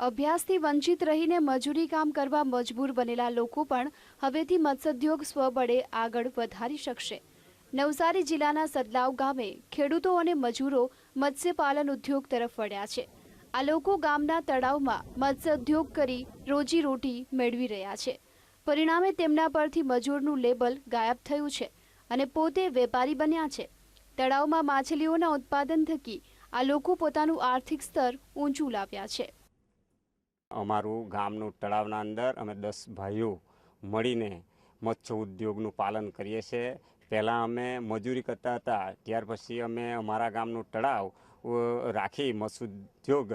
અભ્યાસથી વંચિત રહીને મજૂરી કામ કરવા મજબૂર બનેલા લોકો પણ હવેથી મત્સ્યોદ્યોગ સ્વબળે આગળ વધારી શકશે. નવસારી જિલ્લાના સદલાવ ગામે ખેડૂતો અને મજૂરો મત્સ્યપાલન ઉદ્યોગ તરફ વળ્યા છે. આ લોકો ગામના તળાવમાં મત્સ્યોદ્યોગ કરી રોજીરોટી મેળવી રહ્યા છે. પરિણામે તેમના પરથી મજૂરનું લેબલ ગાયબ થયું છે અને પોતે વેપારી બન્યા છે. તળાવમાં માછલીઓના ઉત્પાદન થકી આ લોકો પોતાનું આર્થિક સ્તર ઊંચું લાવ્યા છે. અમારું ગામનું તળાવના અંદર અમે દસ ભાઈઓ મળીને મત્સ્ય ઉદ્યોગનું પાલન કરીએ છીએ. પહેલાં અમે મજૂરી કરતા હતા, ત્યાર પછી અમે અમારા ગામનું તળાવ રાખી મત્સ્ય ઉદ્યોગ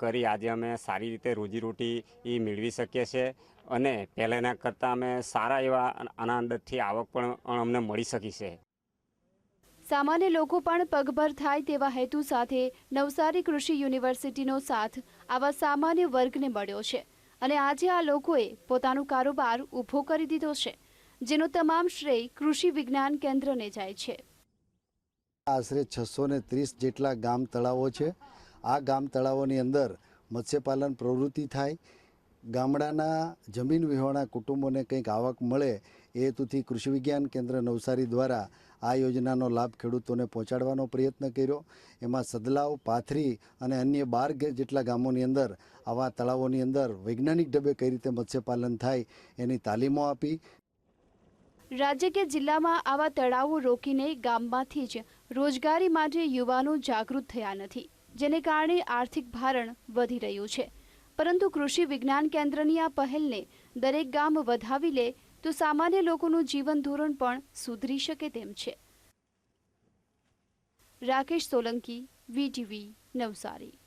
કરી. આજે અમે સારી રીતે રોજીરોટી એ મેળવી શકીએ છીએ અને પહેલાંના કરતાં અમે સારા એવા આના અંદરથી આવક પણ અમને મળી શકી છે. સામાન્ય લોકો પણ પગભર થાય તેવા હેતુ સાથે નવસારી કૃષિ યુનિવર્સિટીનો સાથ આવા સામાન્ય વર્ગને મળ્યો છે. અને આજે આ લોકોએ પોતાનો કારોબાર ઊભો કરી દીધો છે, જેનો તમામ શ્રેય કૃષિ વિજ્ઞાન કેન્દ્રને જાય છે. આશરે છસો ને ત્રીસ જેટલા ગામ તળાવો છે. આ ગામ તળાવોની અંદર મત્સ્યપાલન પ્રવૃત્તિ થાય ગામડાના જમીન વિહોણા કુટુંબોને કંઈક આવક મળે એ હેતુથી કૃષિ વિજ્ઞાન કેન્દ્ર નવસારી દ્વારા આ યોજનાનો લાભ ખેડૂતોને પહોંચાડવાનો પ્રયત્ન કર્યો. એમાં સદલાવ, પાથરી અને અન્ય બાર જેટલા ગામોની અંદર, આવા તળાવોની અંદર વૈજ્ઞાનિક ઢબે કઈ રીતે મત્સ્યપાલન થાય એની તાલીમો આપી. રાજ્ય કે જિલ્લામાં આવા તળાવો રોકીને ગામમાંથી જ રોજગારી માટે યુવાનો જાગૃત થયા નથી, જેને કારણે આર્થિક ભારણ વધી રહ્યું છે. પરંતુ કૃષિ વિજ્ઞાન કેન્દ્રની આ પહેલને દરેક ગામ વધાવી લે, તો સામાન્ય લોકોનું જીવન ધોરણ પણ સુધરી શકે તેમ છે. રાકેશ સોલંકી, વીટીવી, નવસારી.